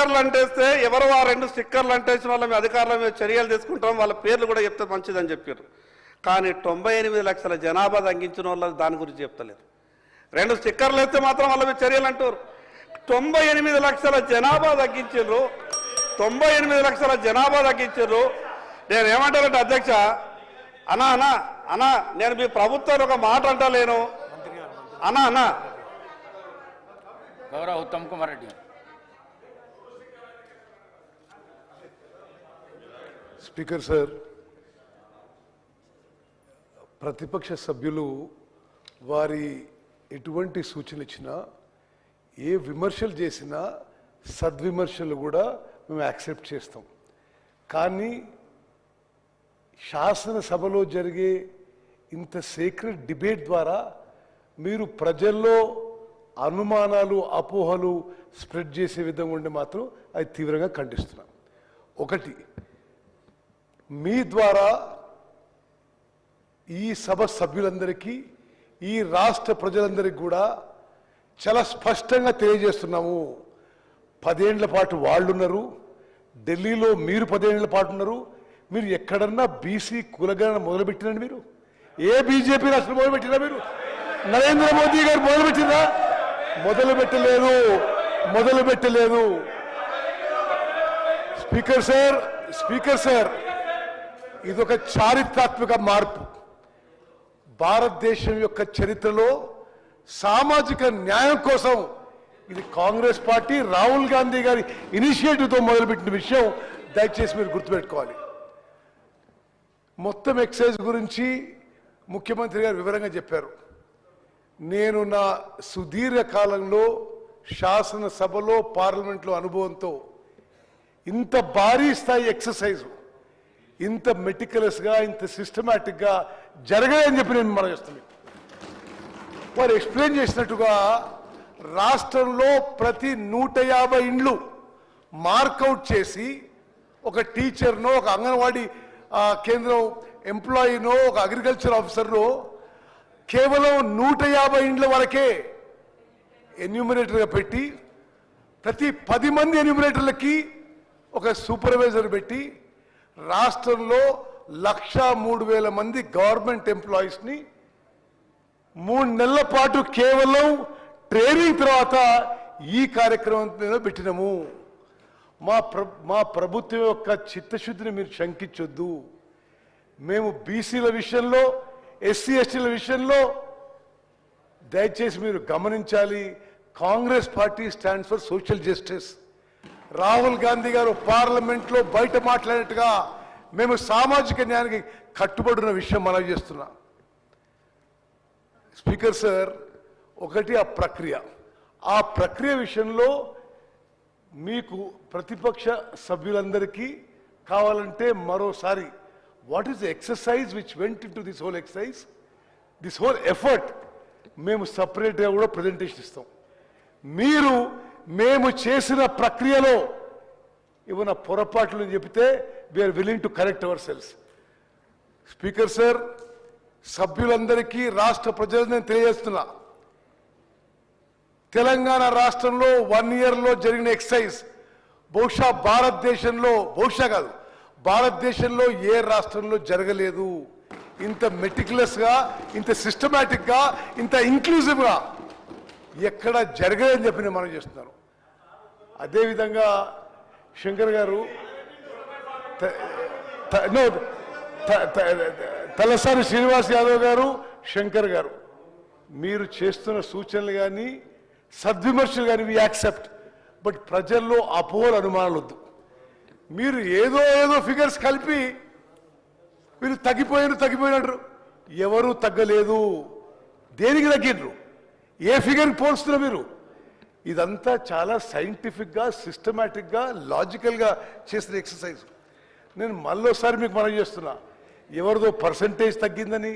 స్టిక్కర్లు అంటేస్తే ఎవరు ఆ రెండు స్టిక్కర్లు అంటేసిన వాళ్ళ మీ అధికారుల మీద చర్యలు తీసుకుంటాం వాళ్ళ పేర్లు కూడా చెప్తే మంచిదని చెప్పారు. కానీ తొంభై ఎనిమిది లక్షల జనాభా తగ్గించిన వాళ్ళు దాని గురించి చెప్తలేదు. రెండు స్టిక్కర్లు వేస్తే మాత్రం వాళ్ళ మీద చర్యలు అంటారు. తొంభై ఎనిమిది లక్షల జనాభా తగ్గించారు. తొంభై ఎనిమిది లక్షల జనాభా తగ్గించారు. నేను ఏమంటానంటే అధ్యక్ష అన్నా అనా అనా నేను మీ ప్రభుత్వాన్ని ఒక మాట అంటలేను. అన్నా అనా గౌరవ ఉత్తమ్ కుమార్ రెడ్డి స్పీకర్ సార్ ప్రతిపక్ష సభ్యులు వారి ఎటువంటి సూచనలు ఇచ్చినా ఏ విమర్శలు చేసినా సద్విమర్శలు కూడా మేము యాక్సెప్ట్ చేస్తాం. కానీ శాసనసభలో జరిగే ఇంత సీక్రెట్ డిబేట్ ద్వారా మీరు ప్రజల్లో అనుమానాలు అపోహలు స్ప్రెడ్ చేసే విధంగా ఉండి మాత్రం అది తీవ్రంగా ఖండిస్తున్నాం. ఒకటి మీ ద్వారా ఈ సభ సభ్యులందరికీ ఈ రాష్ట్ర ప్రజలందరికీ కూడా చాలా స్పష్టంగా తెలియజేస్తున్నాము. పదేండ్ల పాటు వాళ్ళున్నారు. ఢిల్లీలో మీరు పదేండ్ల పాటు ఉన్నారు. మీరు ఎక్కడన్నా బీసీ కులగణన మొదలుపెట్టినండి మీరు? ఏ బీజేపీ రాష్ట్రం మొదలుపెట్టినా మీరు? నరేంద్ర మోదీ గారు మొదలుపెట్టినా మొదలు పెట్టలేదు మొదలు పెట్టలేదు స్పీకర్ సార్ స్పీకర్ సార్. ఇదొక చారిత్రాత్మక మార్పు. భారతదేశం యొక్క చరిత్రలో సామాజిక న్యాయం కోసం ఇది కాంగ్రెస్ పార్టీ రాహుల్ గాంధీ గారి ఇనిషియేటివ్తో మొదలుపెట్టిన విషయం దయచేసి మీరు గుర్తుపెట్టుకోవాలి. మొత్తం ఎక్సైజ్ గురించి ముఖ్యమంత్రి గారు వివరంగా చెప్పారు. నేను నా సుదీర్ఘ కాలంలో శాసనసభలో పార్లమెంట్లో అనుభవంతో ఇంత భారీ స్థాయి ఎక్సర్సైజు ఇంత మెటికలస్గా ఇంత సిస్టమేటిక్గా జరగదని చెప్పి నేను మనం చేస్తున్నాను. వారు ఎక్స్ప్లెయిన్ చేసినట్టుగా రాష్ట్రంలో ప్రతి నూట యాభై ఇండ్లు మార్కౌట్ చేసి ఒక టీచర్నో ఒక అంగన్వాడీ కేంద్రం ఎంప్లాయీనో ఒక అగ్రికల్చర్ ఆఫీసర్నో కేవలం నూట యాభై ఇండ్ల వరకే ఎన్యూమినేటర్గా పెట్టి ప్రతి పది మంది ఎన్యూమినేటర్లకి ఒక సూపర్వైజర్ పెట్టి రాష్ట్రంలో లక్ష మూడు వేల మంది గవర్నమెంట్ ఎంప్లాయీస్ని మూడు నెలల పాటు కేవలం ట్రైనింగ్ తర్వాత ఈ కార్యక్రమం మీద మా ప్ర మా ప్రభుత్వం యొక్క చిత్తశుద్ధిని మీరు శంకించొద్దు. మేము బీసీల విషయంలో ఎస్సీ ఎస్టీల విషయంలో దయచేసి మీరు గమనించాలి. Congress party stands for social justice Rahul Gandhi garu పార్లమెంట్లో బయట మాట్లాడినట్టుగా మేము సామాజిక న్యాయానికి కట్టుబడిన విషయం మనం చేస్తున్నా. స్పీకర్ సార్ ఒకటి ఆ ప్రక్రియ. ఆ ప్రక్రియ విషయంలో మీకు ప్రతిపక్ష సభ్యులందరికీ కావాలంటే మరోసారి what is the exercise which went into this whole exercise this whole effort మేము సపరేట్గా కూడా ప్రజెంటేషన్ ఇస్తాం. మీరు మేము చేసిన ప్రక్రియలో ఏమైనా పొరపాట్లు చెబితే we are willing to correct our selves speaker sir సభ్యులందరికీ రాష్ట్ర ప్రజలు నేను తెలియజేస్తున్నా. తెలంగాణ రాష్ట్రంలో వన్ ఇయర్లో జరిగిన ఎక్సైజ్ బహుశా భారతదేశంలో బహుశా కాదు భారతదేశంలో ఏ రాష్ట్రంలో జరగలేదు. ఇంత మెటిక్యులస్గా ఇంత సిస్టమేటిక్గా ఇంత ఇంక్లూజివ్గా ఎక్కడ జరగదని చెప్పి నేను మనం చేస్తున్నాను. అదేవిధంగా శంకర్ గారు తలసాని శ్రీనివాస్ యాదవ్ గారు శంకర్ గారు మీరు చేస్తున్న సూచనలు కానీ సద్విమర్శలు కానీ వి యాక్సెప్ట్ బట్ ప్రజల్లో అపోహలు అనుమానాలు వద్దు. మీరు ఏదో ఏదో ఫిగర్స్ కలిపి మీరు తగ్గిపోయారు తగ్గిపోయినారు ఎవరు తగ్గలేదు. దేనికి తగ్గినరు ఏ ఫిగర్ పోల్స్తున్నారు మీరు? ఇదంతా చాలా సైంటిఫిక్గా సిస్టమేటిక్గా లాజికల్గా చేసిన ఎక్సర్సైజ్ నేను మళ్ళోసారి మీకు మనం చేస్తున్నా. ఎవరిదో పర్సంటేజ్ తగ్గిందని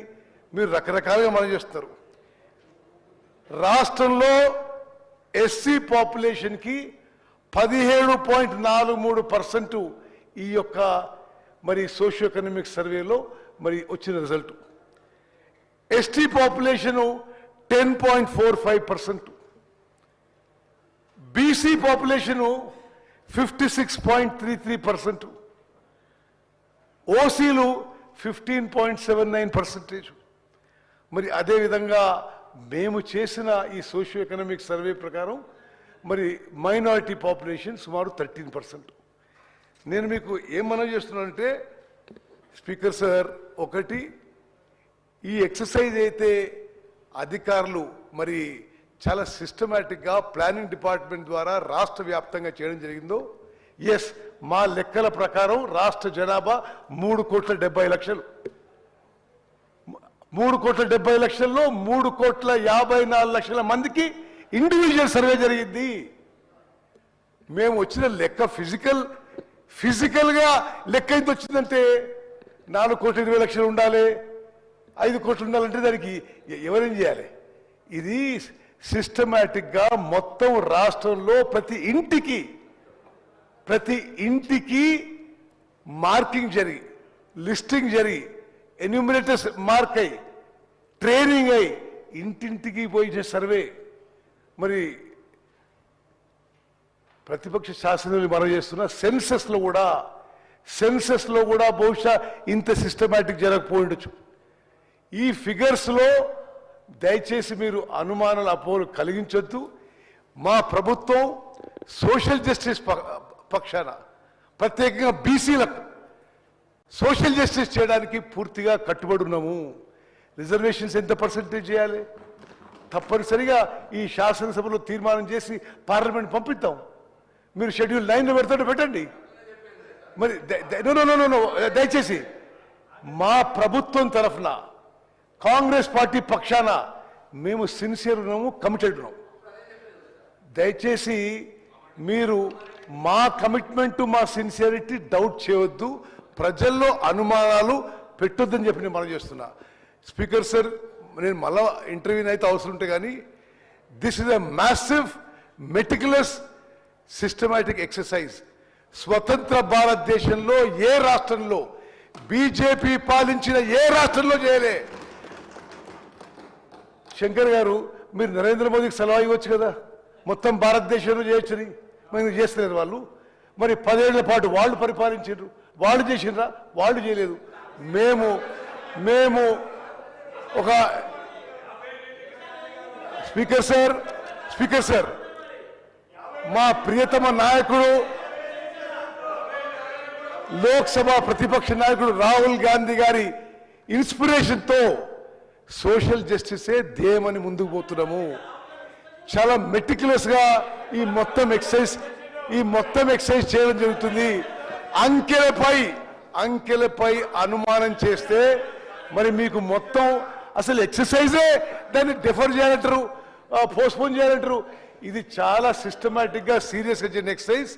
మీరు రకరకాలుగా మనం చేస్తున్నారు. రాష్ట్రంలో ఎస్సీ పాపులేషన్కి పదిహేడు పాయింట్ నాలుగు మూడు పర్సెంట్ ఈ యొక్క మరి సోషియో ఎకనామిక్ సర్వేలో మరి వచ్చిన result ST population ten point four five percent BC population fifty six point three three percent ఓసీలు fifteen point seven nine percentage మరి అదేవిధంగా మేము చేసిన ఈ సోషియో ఎకనామిక్ సర్వే ప్రకారం మరి మైనారిటీ పాపులేషన్ సుమారు థర్టీన్ పర్సెంట్ నేను మీకు ఏం మనం చేస్తున్నానంటే స్పీకర్ సార్ ఒకటి ఈ ఎక్సర్సైజ్ అయితే అధికారులు మరి చాలా సిస్టమేటిక్గా ప్లానింగ్ డిపార్ట్మెంట్ ద్వారా రాష్ట్ర వ్యాప్తంగా చేయడం జరిగిందో ఎస్ మా లెక్కల ప్రకారం రాష్ట్ర జనాభా మూడు కోట్ల డెబ్బై లక్షలు. మూడు కోట్ల డెబ్బై లక్షల్లో మూడు కోట్ల యాభై నాలుగు లక్షల మందికి ఇండివిజువల్ సర్వే జరిగింది. మేము వచ్చిన లెక్క ఫిజికల్ ఫిజికల్గా లెక్క ఎంత వచ్చిందంటే నాలుగు కోట్ల ఇరవై లక్షలు ఉండాలి. ఐదు కోట్లు ఉండాలంటే దానికి ఎవరేం చేయాలి? ఇది సిస్టమేటిక్గా మొత్తం రాష్ట్రంలో ప్రతి ఇంటికి ప్రతి ఇంటికి మార్కింగ్ జరిగి లిస్టింగ్ జరిగి ఎన్యూమినేటర్స్ మార్క్ అయి ట్రైనింగ్ అయి ఇంటింటికి పోయి సర్వే మరి ప్రతిపక్ష శాసనం మనం చేస్తున్న సెన్సెస్లో కూడా సెన్సెస్లో కూడా బహుశా ఇంత సిస్టమేటిక్ జరగకపోయిండొచ్చు ఈ ఫిగర్స్లో దయచేసి మీరు అనుమానాలు అపోలు కలిగించొద్దు. మా ప్రభుత్వం సోషల్ జస్టిస్ ప- పక్షాన ప్రత్యేకంగా బీసీలకు సోషల్ జస్టిస్ చేయడానికి పూర్తిగా కట్టుబడి ఉన్నాము. రిజర్వేషన్స్ ఎంత పర్సెంటేజ్ చేయాలి? తప్పనిసరిగా ఈ శాసనసభలో తీర్మానం చేసి పార్లమెంట్ పంపిద్దాం. మీరు షెడ్యూల్ నైన్లో పెడతాడు పెట్టండి. మరి నో, దయచేసి మా ప్రభుత్వం తరఫున కాంగ్రెస్ పార్టీ పక్షాన మేము సిన్సియర్ ఉన్నాము కమిటెడ్ ఉన్నాము. దయచేసి మీరు మా కమిట్మెంట్ మా సిన్సియరిటీ డౌట్ చేయవద్దు. ప్రజల్లో అనుమానాలు పెట్టొద్దని చెప్పి నేను మనం చేస్తున్నా. స్పీకర్ సార్ నేను మళ్ళా ఇంటర్వ్యూని అయితే అవసరం ఉంటే కానీ this is a massive meticulous systematic exercise స్వతంత్ర భారతదేశంలో ఏ రాష్ట్రంలో బీజేపీ పాలించిన ఏ రాష్ట్రంలో చేయలే. శంకర్ గారు మీరు నరేంద్ర మోదీకి సలహా ఇవ్వచ్చు కదా? మొత్తం భారతదేశంలో చేయొచ్చని? మరి ఎందుకు చేస్తలేరు వాళ్ళు? మరి పదేళ్ళ పాటు వాళ్ళు పరిపాలించారు వాళ్ళు చేసినరా వాళ్ళు చేయలేదు. మేము మేము ఒక స్పీకర్ సార్ స్పీకర్ సార్ మా ప్రియతమ నాయకుడు లోక్సభ ప్రతిపక్ష నాయకుడు రాహుల్ గాంధీ గారి ఇన్స్పిరేషన్తో సోషల్ జస్టిసే ధ్యేయమని ముందుకు పోతున్నాము. చాలా మెటిక్యులస్గా ఈ మొత్తం ఎక్సైజ్ ఈ మొత్తం ఎక్సైజ్ చేయడం జరుగుతుంది. అంకెలపై అంకెలపై అనుమానం చేస్తే మరి మీకు మొత్తం అసలు ఎక్సర్సైజే దాన్ని డిఫర్ చేయాలంటారు పోస్ట్పోన్ చేయాలంటారు. ఇది చాలా సిస్టమేటిక్గా సీరియస్గా చేసిన ఎక్సర్సైజ్